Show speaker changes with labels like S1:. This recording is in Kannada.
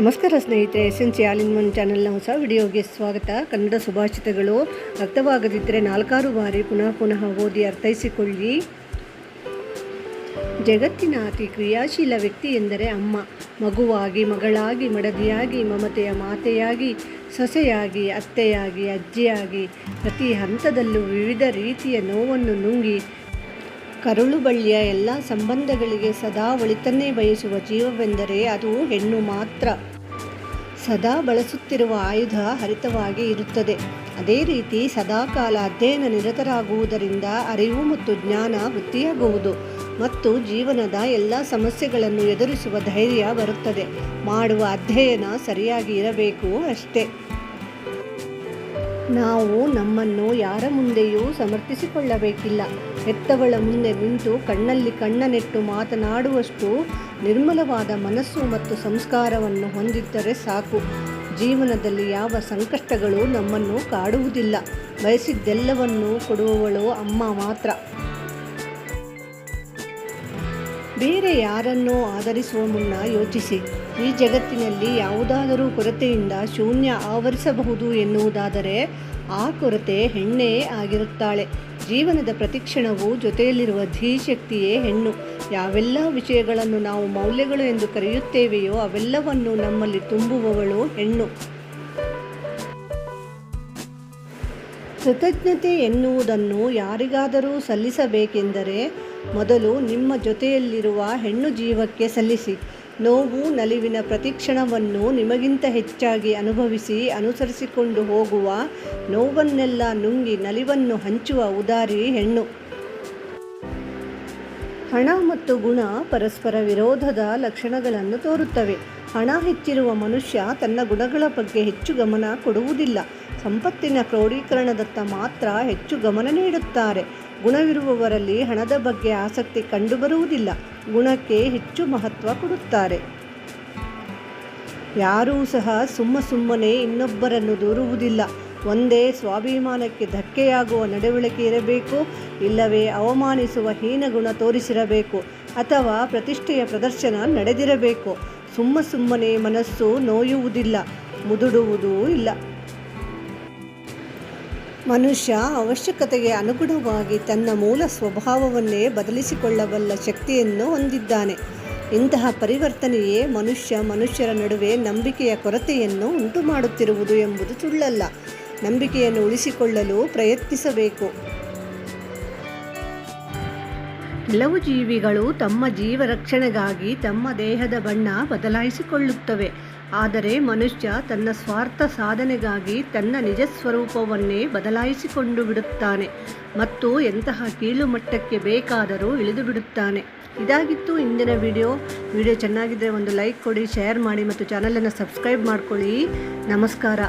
S1: ನಮಸ್ಕಾರ ಸ್ನೇಹಿತರೆ S N C all in one ಚಾನಲ್ನ ಹೊಸ ವಿಡಿಯೋಗೆ ಸ್ವಾಗತ. ಕನ್ನಡ ಸುಭಾಷಿತಗಳು ಅರ್ಥವಾಗದಿದ್ದರೆ ನಾಲ್ಕಾರು ಬಾರಿ ಪುನಃ ಪುನಃ ಓದಿ ಅರ್ಥೈಸಿಕೊಳ್ಳಿ. ಜಗತ್ತಿನ ಅತಿ ಕ್ರಿಯಾಶೀಲ ವ್ಯಕ್ತಿ ಎಂದರೆ ಅಮ್ಮ. ಮಗುವಾಗಿ, ಮಗಳಾಗಿ, ಮಡದಿಯಾಗಿ, ಮಮತೆಯ ಮಾತೆಯಾಗಿ, ಸೊಸೆಯಾಗಿ, ಅತ್ತೆಯಾಗಿ, ಅಜ್ಜಿಯಾಗಿ ಪ್ರತಿ ಹಂತದಲ್ಲೂ ವಿವಿಧ ರೀತಿಯ ನೋವನ್ನು ನುಂಗಿ ಕರುಳು ಬಳ್ಳಿಯ ಎಲ್ಲ ಸಂಬಂಧಗಳಿಗೆ ಸದಾ ಒಳಿತನ್ನೇ ಬಯಸುವ ಜೀವವೆಂದರೆ ಅದು ಹೆಣ್ಣು ಮಾತ್ರ. ಸದಾ ಬಳಸುತ್ತಿರುವ ಆಯುಧ ಹರಿತವಾಗಿ ಇರುತ್ತದೆ. ಅದೇ ರೀತಿ ಸದಾಕಾಲ ಅಧ್ಯಯನ ನಿರತರಾಗುವುದರಿಂದ ಅರಿವು ಮತ್ತು ಜ್ಞಾನ ವೃತ್ತಿಯಾಗುವುದು ಮತ್ತು ಜೀವನದ ಎಲ್ಲ ಸಮಸ್ಯೆಗಳನ್ನು ಎದುರಿಸುವ ಧೈರ್ಯ ಬರುತ್ತದೆ. ಮಾಡುವ ಅಧ್ಯಯನ ಸರಿಯಾಗಿ ಇರಬೇಕು ಅಷ್ಟೇ. ನಾವು ನಮ್ಮನ್ನು ಯಾರ ಮುಂದೆಯೂ ಸಮರ್ಥಿಸಿಕೊಳ್ಳಬೇಕಿಲ್ಲ. ಹೆತ್ತವಳ ಮುಂದೆ ನಿಂತು ಕಣ್ಣಲ್ಲಿ ಕಣ್ಣನೆಟ್ಟು ಮಾತನಾಡುವಷ್ಟು ನಿರ್ಮಲವಾದ ಮನಸ್ಸು ಮತ್ತು ಸಂಸ್ಕಾರವನ್ನು ಹೊಂದಿದ್ದರೆ ಸಾಕು. ಜೀವನದಲ್ಲಿ ಯಾವ ಸಂಕಷ್ಟಗಳು ನಮ್ಮನ್ನು ಕಾಡುವುದಿಲ್ಲ. ಬಯಸಿದ್ದೆಲ್ಲವನ್ನೂ ಕೊಡುವವಳು ಅಮ್ಮ ಮಾತ್ರ. ಬೇರೆ ಯಾರನ್ನೋ ಆಧರಿಸುವ ಮುನ್ನ ಯೋಚಿಸಿ. ಈ ಜಗತ್ತಿನಲ್ಲಿ ಯಾವುದಾದರೂ ಕೊರತೆಯಿಂದ ಶೂನ್ಯ ಆವರಿಸಬಹುದು ಎನ್ನುವುದಾದರೆ ಆ ಕೊರತೆ ಹೆಣ್ಣೇ ಆಗಿರುತ್ತಾಳೆ. ಜೀವನದ ಪ್ರತಿಕ್ಷಣವು ಜೊತೆಯಲ್ಲಿರುವ ಧೀಶಕ್ತಿಯೇ ಹೆಣ್ಣು. ಯಾವೆಲ್ಲ ವಿಷಯಗಳನ್ನು ನಾವು ಮೌಲ್ಯಗಳು ಎಂದು ಕರೆಯುತ್ತೇವೆಯೋ ಅವೆಲ್ಲವನ್ನು ನಮ್ಮಲ್ಲಿ ತುಂಬುವವಳು ಹೆಣ್ಣು. ಕೃತಜ್ಞತೆ ಎನ್ನುವುದನ್ನು ಯಾರಿಗಾದರೂ ಸಲ್ಲಿಸಬೇಕೆಂದರೆ ಮೊದಲು ನಿಮ್ಮ ಜೊತೆಯಲ್ಲಿರುವ ಹೆಣ್ಣು ಜೀವಕ್ಕೆ ಸಲ್ಲಿಸಿ. ನೋವು ನಲಿವಿನ ಪ್ರತಿಕ್ಷಣವನ್ನು ನಿಮಗಿಂತ ಹೆಚ್ಚಾಗಿ ಅನುಭವಿಸಿ ಅನುಸರಿಸಿಕೊಂಡು ಹೋಗುವ ನೋವನ್ನೆಲ್ಲ ನುಂಗಿ ನಲಿವನ್ನು ಹಂಚುವ ಉದಾರಿ ಹೆಣ್ಣು. ಹಣ ಮತ್ತು ಗುಣ ಪರಸ್ಪರ ವಿರೋಧದ ಲಕ್ಷಣಗಳನ್ನು ತೋರುತ್ತವೆ. ಹಣ ಹೆಚ್ಚಿರುವ ಮನುಷ್ಯ ತನ್ನ ಗುಣಗಳ ಬಗ್ಗೆ ಹೆಚ್ಚು ಗಮನ ಕೊಡುವುದಿಲ್ಲ. ಸಂಪತ್ತಿನ ಕ್ರೋಢೀಕರಣದತ್ತ ಮಾತ್ರ ಹೆಚ್ಚು ಗಮನ ನೀಡುತ್ತಾರೆ. ಗುಣವಿರುವವರಲ್ಲಿ ಹಣದ ಬಗ್ಗೆ ಆಸಕ್ತಿ ಕಂಡುಬರುವುದಿಲ್ಲ. ಗುಣಕ್ಕೆ ಹೆಚ್ಚು ಮಹತ್ವ ಕೊಡುತ್ತಾರೆ. ಯಾರೂ ಸಹ ಸುಮ್ಮ ಸುಮ್ಮನೆ ಇನ್ನೊಬ್ಬರನ್ನು ದೂರುವುದಿಲ್ಲ. ಒಂದೇ ಸ್ವಾಭಿಮಾನಕ್ಕೆ ಧಕ್ಕೆಯಾಗುವ ನಡವಳಿಕೆ ಇರಬೇಕು, ಇಲ್ಲವೇ ಅವಮಾನಿಸುವ ಹೀನಗುಣ ತೋರಿಸಿರಬೇಕು, ಅಥವಾ ಪ್ರತಿಷ್ಠೆಯ ಪ್ರದರ್ಶನ ನಡೆದಿರಬೇಕು. ಸುಮ್ಮ ಸುಮ್ಮನೆ ಮನಸ್ಸು ನೋಯುವುದಿಲ್ಲ, ಮುದುಡುವುದೂ ಇಲ್ಲ. ಮನುಷ್ಯ ಅವಶ್ಯಕತೆಗೆ ಅನುಗುಣವಾಗಿ ತನ್ನ ಮೂಲ ಸ್ವಭಾವವನ್ನೇ ಬದಲಿಸಿಕೊಳ್ಳಬಲ್ಲ ಶಕ್ತಿಯನ್ನು ಹೊಂದಿದ್ದಾನೆ. ಇಂತಹ ಪರಿವರ್ತನೆಯೇ ಮನುಷ್ಯ ಮನುಷ್ಯರ ನಡುವೆ ನಂಬಿಕೆಯ ಕೊರತೆಯನ್ನು ಉಂಟುಮಾಡುತ್ತಿರುವುದು ಎಂಬುದು ಸುಳ್ಳಲ್ಲ. ನಂಬಿಕೆಯನ್ನು ಉಳಿಸಿಕೊಳ್ಳಲು ಪ್ರಯತ್ನಿಸಬೇಕು. ಕೆಲವು ಜೀವಿಗಳು ತಮ್ಮ ಜೀವ ರಕ್ಷಣೆಗಾಗಿ ತಮ್ಮ ದೇಹದ ಬಣ್ಣ ಬದಲಾಯಿಸಿಕೊಳ್ಳುತ್ತವೆ. ಆದರೆ ಮನುಷ್ಯ ತನ್ನ ಸ್ವಾರ್ಥ ಸಾಧನೆಗಾಗಿ ತನ್ನ ನಿಜ ಸ್ವರೂಪವನ್ನೇ ಬದಲಾಯಿಸಿಕೊಂಡು ಬಿಡುತ್ತಾನೆ ಮತ್ತು ಎಂತಹ ಕೀಳು ಮಟ್ಟಕ್ಕೆ ಬೇಕಾದರೂ ಇಳಿದು ಬಿಡುತ್ತಾನೆ. ಇದಾಗಿತ್ತು ಇಂದಿನ ವಿಡಿಯೋ. ವಿಡಿಯೋ ಚೆನ್ನಾಗಿದ್ದರೆ ಒಂದು ಲೈಕ್ ಕೊಡಿ, ಶೇರ್ ಮಾಡಿ ಮತ್ತು ಚಾನಲನ್ನು ಸಬ್ಸ್ಕ್ರೈಬ್ ಮಾಡಿಕೊಳ್ಳಿ. ನಮಸ್ಕಾರ.